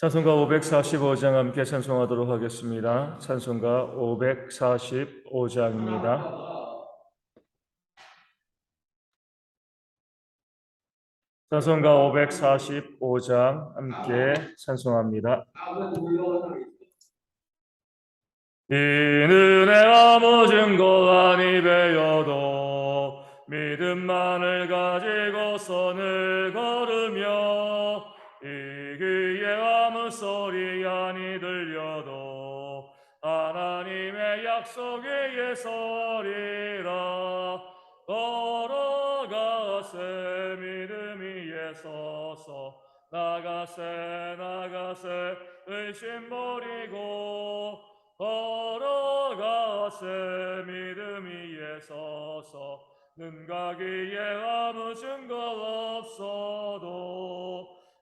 찬송가 545장 함께 찬송하도록 하겠습니다. 찬송가 545장입니다. 찬송가 545장 함께 찬송합니다. 이 은혜 모든 것 아니 배여도 믿음만을 가지고 선을 걸으며 소리 아니 들려도 하나님의 약속 위에 서리라. 걸어가세 믿음 위에 서서 나가세 나가세 의심 버리고. 걸어가세 믿음 위에 서서 눈과 귀에 아무 증거 없어도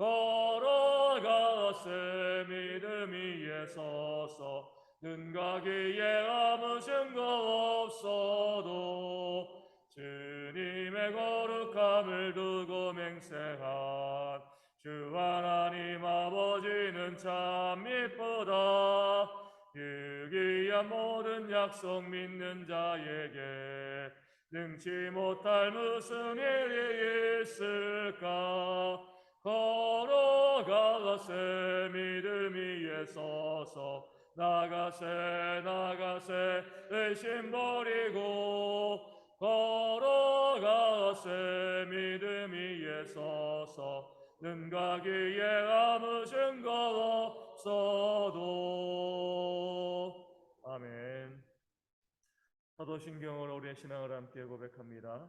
걸어가세 믿음 위에 서서 눈과 귀에 아무 증거 없어도 주님의 거룩함을 두고 맹세한 주 하나님 아버지는 참 이쁘다 유기한 모든 약속 믿는 자에게 능치 못할 무슨 일이 있을까 걸어가세 믿음 위에 서서 나가세 나가세 의심 버리고 걸어가세 믿음 위에 서서 눈과 귀에 아무 증거 없어도 아멘 사도신경을 우리의 신앙을 함께 고백합니다.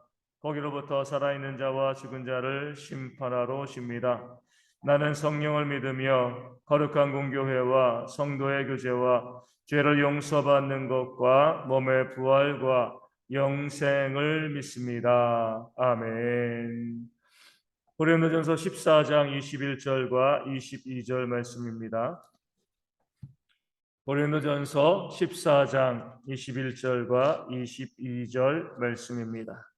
거기로부터 살아있는 자와 죽은 자를 심판하러 오십니다. 나는 성령을 믿으며 거룩한 공교회와 성도의 교제와 죄를 용서받는 것과 몸의 부활과 영생을 믿습니다. 아멘. 고린도전서 14장 21절과 22절 말씀입니다. 고린도전서 14장 21절과 22절 말씀입니다.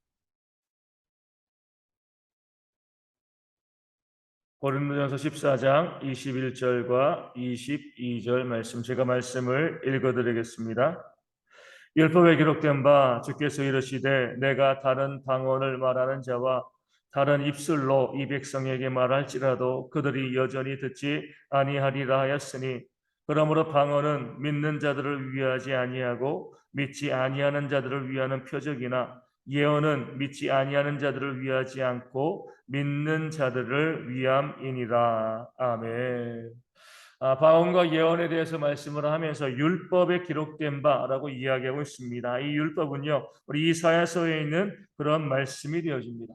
고린도전서 14장 21절과 22절 말씀 제가 말씀을 읽어 드리겠습니다. 율법에 기록된 바 주께서 이르시되 내가 다른 방언을 말하는 자와 다른 입술로 이 백성에게 말할지라도 그들이 여전히 듣지 아니하리라 하였으니 그러므로 방언은 믿는 자들을 위하지 아니하고 믿지 아니하는 자들을 위하는 표적이나 예언은 믿지 아니하는 자들을 위하지 않고 믿는 자들을 위함이니라. 아멘. 아, 방언과 예언에 대해서 말씀을 하면서 율법에 기록된 바라고 이야기하고 있습니다. 이 율법은요, 우리 이사야서에 있는 그런 말씀이 되어집니다.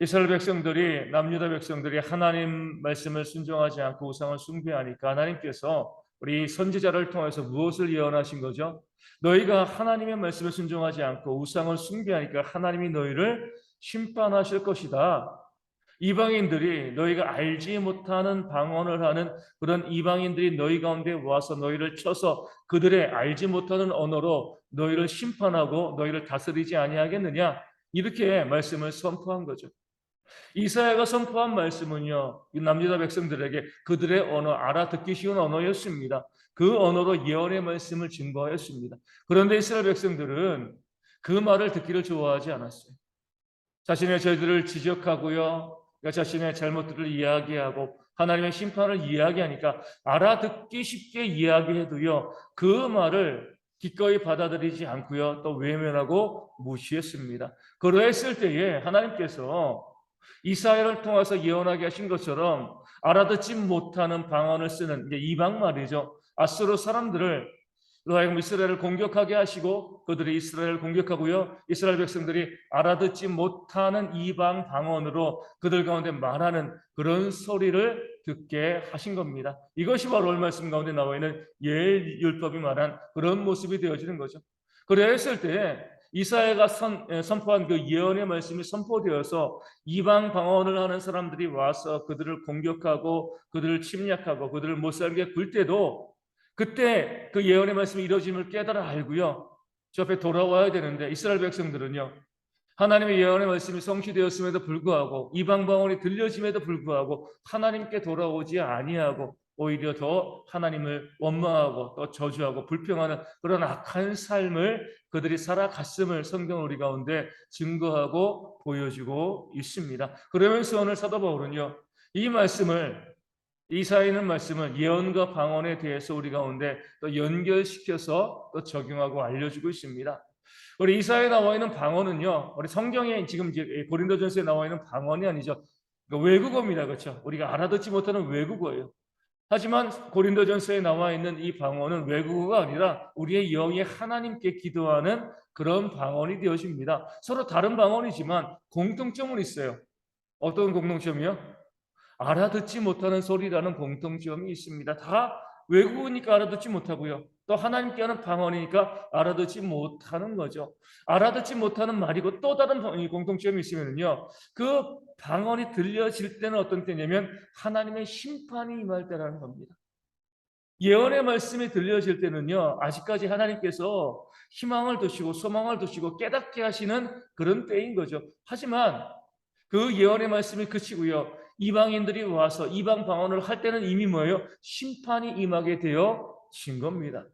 이스라엘 백성들이 남유다 백성들이 하나님 말씀을 순종하지 않고 우상을 숭배하니까 하나님께서 우리 선지자를 통해서 무엇을 예언하신 거죠? 너희가 하나님의 말씀을 순종하지 않고 우상을 숭배하니까 하나님이 너희를 심판하실 것이다. 이방인들이 너희가 알지 못하는 방언을 하는 그런 이방인들이 너희 가운데 와서 너희를 쳐서 그들의 알지 못하는 언어로 너희를 심판하고 너희를 다스리지 아니하겠느냐? 이렇게 말씀을 선포한 거죠. 이사야가 선포한 말씀은요, 남유다 백성들에게 그들의 언어, 알아듣기 쉬운 언어였습니다. 그 언어로 예언의 말씀을 증거하였습니다. 그런데 이스라엘 백성들은 그 말을 듣기를 좋아하지 않았어요. 자신의 죄들을 지적하고요, 자신의 잘못들을 이야기하고 하나님의 심판을 이야기하니까 알아듣기 쉽게 이야기해도요. 그 말을 기꺼이 받아들이지 않고요. 또 외면하고 무시했습니다. 그러했을 때에 하나님께서 이사야를 통해서 예언하게 하신 것처럼 알아듣지 못하는 방언을 쓰는 이방 말이죠. 아수르 사람들을 하여금 이스라엘을 공격하게 하시고 그들이 이스라엘을 공격하고요. 이스라엘 백성들이 알아듣지 못하는 이방 방언으로 그들 가운데 말하는 그런 소리를 듣게 하신 겁니다. 이것이 바로 오늘 말씀 가운데 나와 있는 예일 율법이 말한 그런 모습이 되어지는 거죠. 그래 했을 때 이사야가 선, 에, 선포한 그 예언의 말씀이 선포되어서 이방 방언을 하는 사람들이 와서 그들을 공격하고 그들을 침략하고 그들을 못 살게 굴 때도 그때 그 예언의 말씀이 이루어짐을 깨달아 알고요. 저 앞에 돌아와야 되는데 이스라엘 백성들은요. 하나님의 예언의 말씀이 성취되었음에도 불구하고 이방 방언이 들려짐에도 불구하고 하나님께 돌아오지 아니하고 오히려 더 하나님을 원망하고 또 저주하고 불평하는 그런 악한 삶을 그들이 살아갔음을 성경 우리 가운데 증거하고 보여주고 있습니다. 그러면서 오늘 사도 바울은요. 이 말씀을 이사야는 말씀은 예언과 방언에 대해서 우리 가운데 또 연결시켜서 또 적용하고 알려주고 있습니다. 우리 이사야에 나와 있는 방언은요, 우리 성경에 지금 고린도전서에 나와 있는 방언이 아니죠. 그러니까 외국어입니다, 그렇죠? 우리가 알아듣지 못하는 외국어예요. 하지만 고린도전서에 나와 있는 이 방언은 외국어가 아니라 우리의 영이 하나님께 기도하는 그런 방언이 되어집니다. 서로 다른 방언이지만 공통점은 있어요. 어떤 공통점이요? 알아듣지 못하는 소리라는 공통점이 있습니다. 다 외국어니까 알아듣지 못하고요. 또 하나님께 하는 방언이니까 알아듣지 못하는 거죠. 알아듣지 못하는 말이고 또 다른 공통점이 있으면요. 그 방언이 들려질 때는 어떤 때냐면 하나님의 심판이 임할 때라는 겁니다. 예언의 말씀이 들려질 때는요. 아직까지 하나님께서 희망을 두시고 소망을 두시고 깨닫게 하시는 그런 때인 거죠. 하지만 그 예언의 말씀이 그치고요. 이방인들이 와서 이방 방언을 할 때는 이미 뭐예요? 심판이 임하게 되어진 겁니다.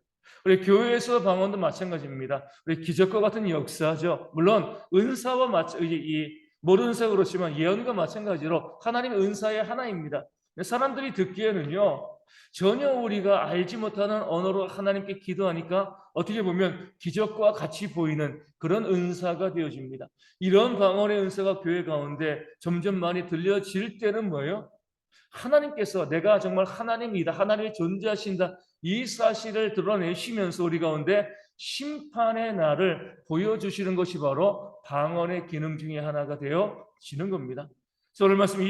우리 교회에서 방언도 마찬가지입니다. 우리 기적과 같은 역사죠. 물론 은사와 마찬 이 모르는 사 그렇지만 예언과 마찬가지로 하나님의 은사의 하나입니다. 사람들이 듣기에는요 전혀 우리가 알지 못하는 언어로 하나님께 기도하니까 어떻게 보면 기적과 같이 보이는 그런 은사가 되어집니다. 이런 방언의 은사가 교회 가운데 점점 많이 들려질 때는 뭐예요? 하나님께서 내가 정말 하나님이다. 하나님이 존재하신다. 이 사실을 드러내시면서 우리 가운데 심판의 날을 보여주시는 것이 바로 방언의 기능 중에 하나가 되어 지는 겁니다. 그래서 오늘 말씀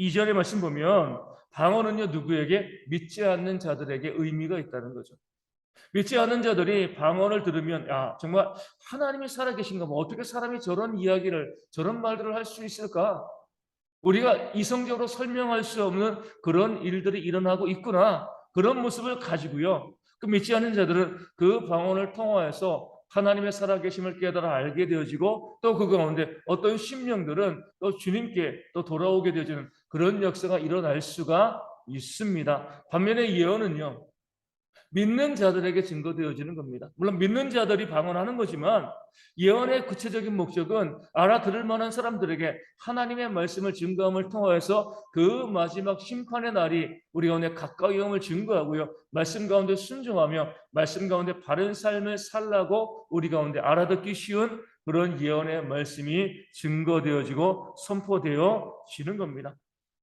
22절의 말씀 보면 방언은요 누구에게 믿지 않는 자들에게 의미가 있다는 거죠. 믿지 않는 자들이 방언을 들으면 야 정말 하나님이 살아계신가 뭐 어떻게 사람이 저런 이야기를 저런 말들을 할 수 있을까? 우리가 이성적으로 설명할 수 없는 그런 일들이 일어나고 있구나 그런 모습을 가지고요. 그 믿지 않는 자들은 그 방언을 통하여서 하나님의 살아계심을 깨달아 알게 되어지고 또 그 가운데 어떤 심령들은 또 주님께 또 돌아오게 되어지는 그런 역사가 일어날 수가 있습니다. 반면에 예언은요. 믿는 자들에게 증거되어지는 겁니다. 물론 믿는 자들이 방언하는 거지만 예언의 구체적인 목적은 알아들을 만한 사람들에게 하나님의 말씀을 증거함을 통하여서 그 마지막 심판의 날이 우리 가운데 가까이 om을 증거하고요. 말씀 가운데 순종하며 말씀 가운데 바른 삶을 살라고 우리 가운데 알아듣기 쉬운 그런 예언의 말씀이 증거되어지고 선포되어지는 겁니다.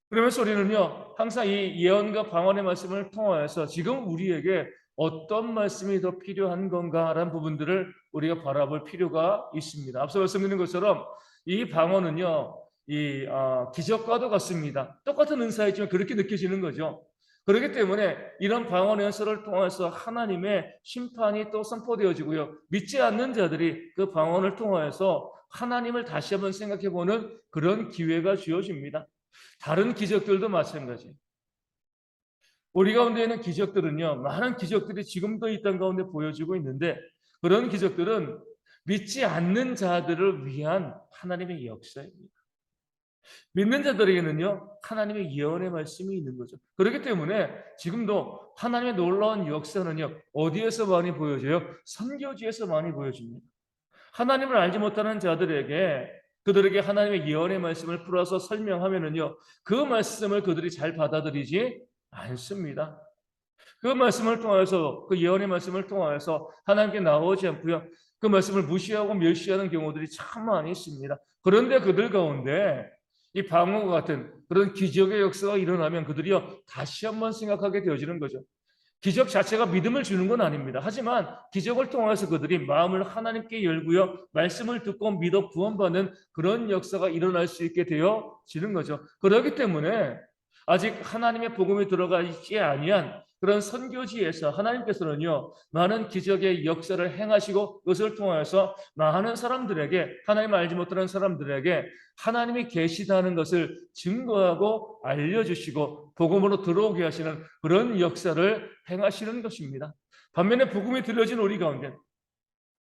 그러면서 우리는요, 항상 이 예언과 방언의 말씀을 통하여서 지금 우리에게 어떤 말씀이 더 필요한 건가라는 부분들을 우리가 바라볼 필요가 있습니다. 앞서 말씀드린 것처럼 이 방언은요, 이 어, 기적과도 같습니다. 똑같은 은사이지만 그렇게 느껴지는 거죠. 그렇기 때문에 이런 방언 연설을 통해서 하나님의 심판이 또 선포되어지고요. 믿지 않는 자들이 그 방언을 통하여서 하나님을 다시 한번 생각해 보는 그런 기회가 주어집니다. 다른 기적들도 마찬가지. 우리 가운데 있는 기적들은요, 많은 기적들이 지금도 이 땅 가운데 보여지고 있는데, 그런 기적들은 믿지 않는 자들을 위한 하나님의 역사입니다. 믿는 자들에게는요, 하나님의 예언의 말씀이 있는 거죠. 그렇기 때문에 지금도 하나님의 놀라운 역사는요, 어디에서 많이 보여져요? 선교지에서 많이 보여집니다. 하나님을 알지 못하는 자들에게 그들에게 하나님의 예언의 말씀을 풀어서 설명하면은요, 그 말씀을 그들이 잘 받아들이지 않습니다. 그 말씀을 통하여서 그 예언의 말씀을 통하여서 하나님께 나오지 않고요. 그 말씀을 무시하고 멸시하는 경우들이 참 많이 있습니다. 그런데 그들 가운데 이 방언과 같은 그런 기적의 역사가 일어나면 그들이요 다시 한번 생각하게 되어지는 거죠. 기적 자체가 믿음을 주는 건 아닙니다. 하지만 기적을 통해서 그들이 마음을 하나님께 열고요 말씀을 듣고 믿어 구원받는 그런 역사가 일어날 수 있게 되어지는 거죠. 그렇기 때문에 아직 하나님의 복음이 들어가 있지 아니한 그런 선교지에서 하나님께서는요 많은 기적의 역사를 행하시고 그것을 통하여서 많은 사람들에게 하나님을 알지 못하는 사람들에게 하나님이 계시다는 것을 증거하고 알려주시고 복음으로 들어오게 하시는 그런 역사를 행하시는 것입니다. 반면에 복음이 들려진 우리 가운데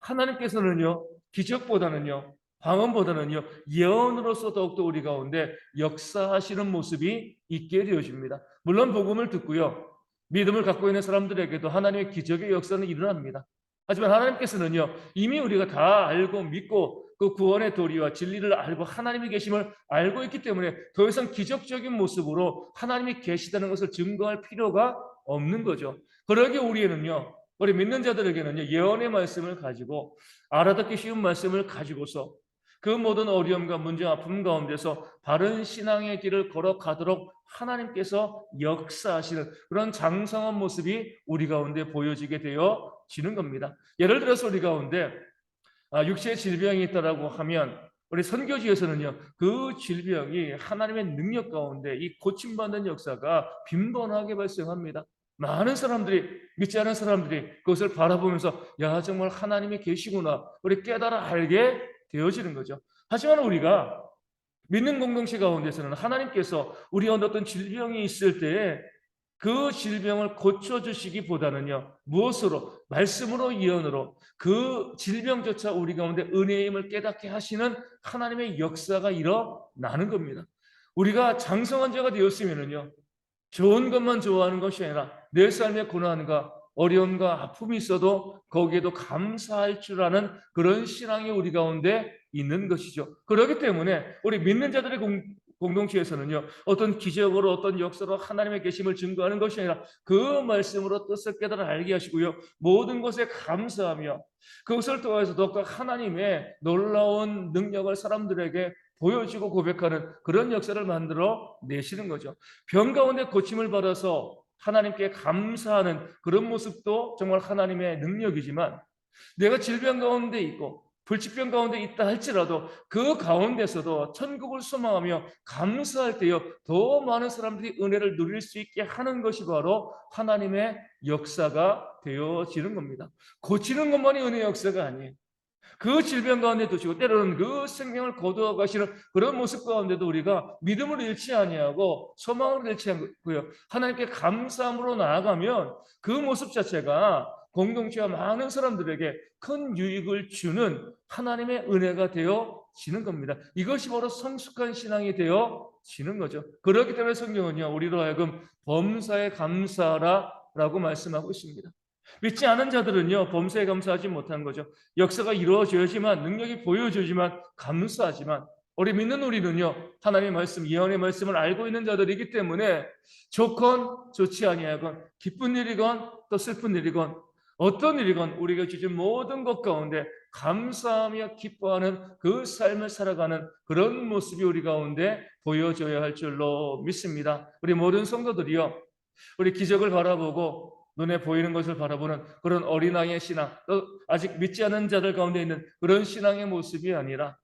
하나님께서는요 기적보다는요 방언보다는요 예언으로서 더욱더 우리 가운데 역사하시는 모습이 있게 되어집니다. 물론 복음을 듣고요 믿음을 갖고 있는 사람들에게도 하나님의 기적의 역사는 일어납니다. 하지만 하나님께서는요, 이미 우리가 다 알고 믿고 그 구원의 도리와 진리를 알고 하나님의 계심을 알고 있기 때문에 더 이상 기적적인 모습으로 하나님이 계시다는 것을 증거할 필요가 없는 거죠. 그러기 우리에는요, 우리 믿는 자들에게는요, 예언의 말씀을 가지고 알아듣기 쉬운 말씀을 가지고서 그 모든 어려움과 문제, 아픔 가운데서 바른 신앙의 길을 걸어가도록 하나님께서 역사하시는 그런 장성한 모습이 우리 가운데 보여지게 되어지는 겁니다. 예를 들어서 우리 가운데 아, 육체의 질병이 있다라고 하면 우리 선교지에서는요 그 질병이 하나님의 능력 가운데 이 고침받는 역사가 빈번하게 발생합니다. 많은 사람들이 믿지 않은 사람들이 그것을 바라보면서 야 정말 하나님이 계시구나 우리 깨달아 알게 되어지는 거죠. 하지만 우리가 믿는 공동체 가운데서는 하나님께서 우리 어떤 질병이 있을 때에 그 질병을 고쳐주시기보다는요, 무엇으로? 말씀으로, 예언으로 그 질병조차 우리 가운데 은혜의 힘을 깨닫게 하시는 하나님의 역사가 일어나는 겁니다. 우리가 장성한 자가 되었으면은요, 좋은 것만 좋아하는 것이 아니라 내 삶의 고난과 어려움과 아픔이 있어도 거기에도 감사할 줄 아는 그런 신앙이 우리 가운데 있는 것이죠. 그렇기 때문에 우리 믿는 자들의 공, 공동체에서는요, 어떤 기적으로 어떤 역사로 하나님의 계심을 증거하는 것이 아니라 그 말씀으로 뜻을 깨달아 알게 하시고요, 모든 것에 감사하며 그것을 통해서 더욱더 하나님의 놀라운 능력을 사람들에게 보여주고 고백하는 그런 역사를 만들어 내시는 거죠. 병 가운데 고침을 받아서 하나님께 감사하는 그런 모습도 정말 하나님의 능력이지만 내가 질병 가운데 있고 불치병 가운데 있다 할지라도 그 가운데서도 천국을 소망하며 감사할 때요 더 많은 사람들이 은혜를 누릴 수 있게 하는 것이 바로 하나님의 역사가 되어지는 겁니다. 고치는 것만이 은혜의 역사가 아니에요. 그 질병 가운데 두시고 때로는 그 생명을 거두어 가시는 그런 모습 가운데도 우리가 믿음을 잃지 아니하고 소망을 잃지 않고요. 하나님께 감사함으로 나아가면 그 모습 자체가 공동체와 많은 사람들에게 큰 유익을 주는 하나님의 은혜가 되어 지는 겁니다. 이것이 바로 성숙한 신앙이 되어 지는 거죠. 그렇기 때문에 성경은요, 우리로 하여금 범사에 감사라라고 말씀하고 있습니다. 믿지 않은 자들은요, 범사에 감사하지 못한 거죠. 역사가 이루어져야지만, 능력이 보여져야지만, 감사하지만, 우리 믿는 우리는요, 하나님의 말씀, 예언의 말씀을 알고 있는 자들이기 때문에 좋건 좋지 아니하건, 기쁜 일이건 또 슬픈 일이건, 어떤 일이건 우리가 주신 모든 것 가운데 감사하며 기뻐하는 그 삶을 살아가는 그런 모습이 우리 가운데 보여져야 할 줄로 믿습니다. 우리 모든 성도들이요, 우리 기적을 바라보고 눈에 보이는 것을 바라보는 그런 어린아이의 신앙, 또 아직 믿지 않은 자들 가운데 있는 그런 신앙의 모습이 아니라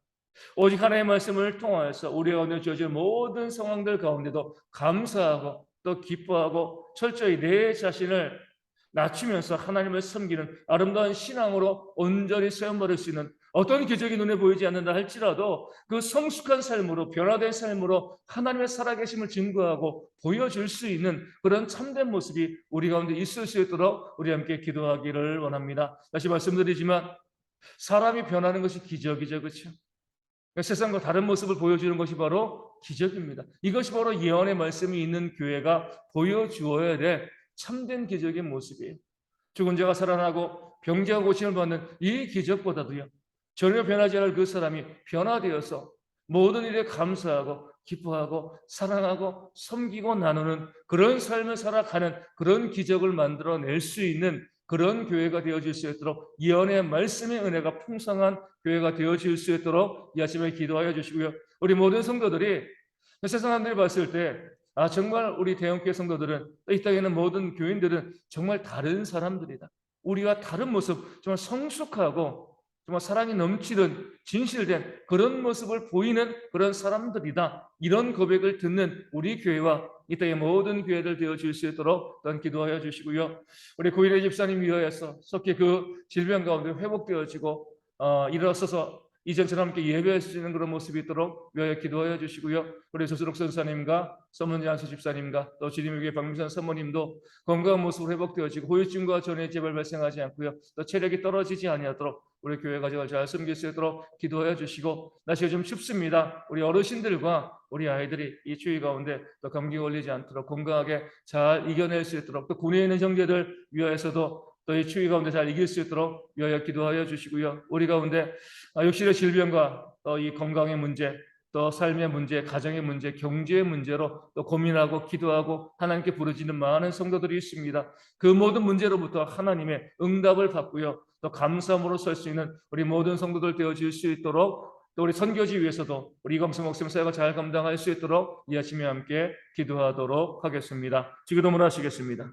오직 하나님의 말씀을 통하여서 우리 가운데 주어진 모든 상황들 가운데도 감사하고 또 기뻐하고 철저히 내 자신을 낮추면서 하나님을 섬기는 아름다운 신앙으로 온전히 세움받을 수 있는 어떤 기적이 눈에 보이지 않는다 할지라도 그 성숙한 삶으로 변화된 삶으로 하나님의 살아계심을 증거하고 보여줄 수 있는 그런 참된 모습이 우리 가운데 있을 수 있도록 우리 함께 기도하기를 원합니다. 다시 말씀드리지만 사람이 변하는 것이 기적이죠, 그렇죠? 세상과 다른 모습을 보여주는 것이 바로 기적입니다. 이것이 바로 예언의 말씀이 있는 교회가 보여주어야 될 참된 기적의 모습이에요. 죽은 자가 살아나고 병자가 고침을 받는 이 기적보다도요. 전혀 변하지 않을 그 사람이 변화되어서 모든 일에 감사하고 기뻐하고 사랑하고 섬기고 나누는 그런 삶을 살아가는 그런 기적을 만들어낼 수 있는 그런 교회가 되어질 수 있도록 예언의 말씀의 은혜가 풍성한 교회가 되어질 수 있도록 이 아침에 기도하여 주시고요. 우리 모든 성도들이 세상 사람들이 봤을 때 아, 정말 우리 대형교회 성도들은 이 땅에 있는 모든 교인들은 정말 다른 사람들이다. 우리와 다른 모습, 정말 성숙하고 정말 사랑이 넘치는 진실된 그런 모습을 보이는 그런 사람들이다. 이런 고백을 듣는 우리 교회와 이 땅의 모든 교회들 되어질 수 있도록 또한 기도하여 주시고요. 우리 고인의 집사님 위하여서 속히 그 질병 가운데 회복되어지고 어, 일어서서 이전처럼 함께 예배할 수 있는 그런 모습이 있도록 위하여 기도하여 주시고요. 우리 조수록 선사님과 서문지 안수 집사님과 또 지림교회 박민선 사모님도 건강한 모습으로 회복되어지고 후유증과 전의 재발 발생하지 않고요. 또 체력이 떨어지지 아니하도록 우리 교회 가정을 잘 섬길 수 있도록 기도해 주시고 날씨가 좀 춥습니다. 우리 어르신들과 우리 아이들이 이 추위 가운데 또 감기 걸리지 않도록 건강하게 잘 이겨낼 수 있도록 또 군에 있는 형제들 위하여서도 또 이 추위 가운데 잘 이길 수 있도록 위하여 기도하여 주시고요. 우리 가운데 아, 육신의 질병과 또 이 건강의 문제 또 삶의 문제, 가정의 문제, 경제의 문제로 또 고민하고 기도하고 하나님께 부르짖는 많은 성도들이 있습니다. 그 모든 문제로부터 하나님의 응답을 받고요. 또 감사함으로 설 수 있는 우리 모든 성도들 되어질 수 있도록 또 우리 선교지 위해서도 우리 이광수 목사님 사역을 잘 감당할 수 있도록 이 아침에 함께 기도하도록 하겠습니다. 기도문 하시겠습니다.